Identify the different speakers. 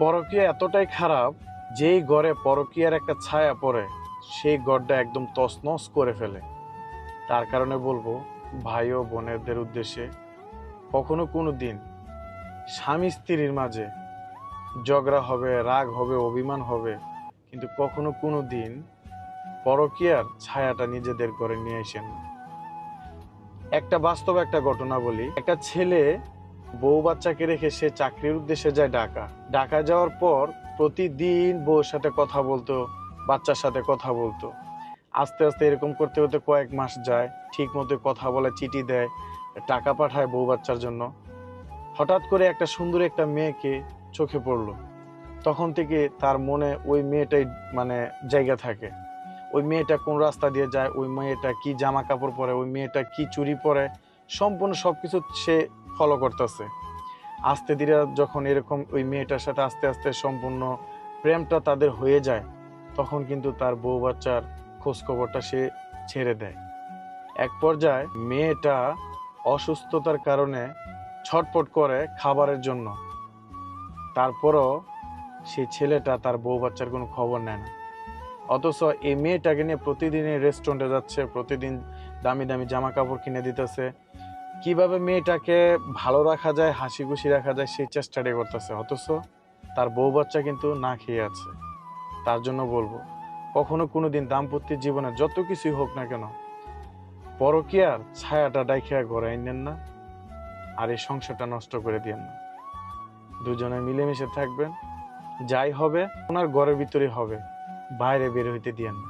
Speaker 1: পরকীয়া এতটাই খারাপ, যেই ঘরে পরকীয়ার একটা ছায়া পড়ে, সেই ঘরটা একদম তছনছ করে ফেলে। তার কারণে বলব, ভাই ও বোনেদের উদ্দেশ্যে কখনো কোনো দিন স্বামী স্ত্রীর মাঝে ঝগড়া হবে, রাগ হবে, অভিমান হবে, কিন্তু কখনো কোনো দিন পরকীয়ার ছায়াটা নিজেদের করে নিয়ে আসেন একটা বাস্তব একটা ঘটনা বলি। একটা ছেলে বউ বাচ্চাকে রেখে সে চাকরির উদ্দেশ্যে যায় ঢাকা। ঢাকা যাওয়ার পর প্রতিদিন বউর সাথে কথা বলতো, বাচ্চার সাথে কথা বলতো। আস্তে আস্তে এরকম করতে করতে কয়েক মাস যায় ঠিক মতো কথা বলে, চিঠি দেয়, টাকা পাঠায় বউ বাচ্চার জন্য। হঠাৎ করে একটা সুন্দর একটা মেয়েকে চোখে পড়ল। তখন থেকে তার মনে ওই মেয়েটাই মানে জায়গা থাকে। ওই মেয়েটা কোন রাস্তা দিয়ে যায়, ওই মেয়েটা কি জামা কাপড় পরে, ওই মেয়েটা কি চুরি পরে সম্পূর্ণ সব কিছু সে ফলো করতেছে। আস্তে ধীরে যখন এরকম ওই মেয়েটার সাথে আস্তে আস্তে সম্পূর্ণ প্রেমটা তাদের হয়ে যায়, তখন কিন্তু তার বউ বাচ্চার খোঁজখবরটা সে ছেড়ে দেয়। এক পর্যায়ে মেয়েটা অসুস্থতার কারণে ছটপট করে খাবারের জন্য। তারপরও সেই ছেলেটা তার বউ বাচ্চার কোনো খবর নেয় না। অথচ এই মেয়েটাকে নিয়ে প্রতিদিনই রেস্টুরেন্টে যাচ্ছে, প্রতিদিন দামি দামি জামা কাপড় কিনে দিতেছে কীভাবে মেয়েটাকে ভালো রাখা যায় হাসি খুশি রাখা যায় সেই চেষ্টাটাই করতেছে। অথচ তার বউ বাচ্চা কিন্তু না খেয়ে আছে। তার জন্য বলব, কখনো কোনোদিন দাম্পত্য জীবনে যত কিছুই হোক না কেন, পরকীয়ার ছায়াটা ডাইখিয়া ঘরে নেন না আর এই সংসারটা নষ্ট করে দিয়েন না। দুজনে মিলেমিশে থাকবেন, যাই হবে, ওনার ঘরের ভিতরে হবে, বাইরে বের হইতে দিয়েন না।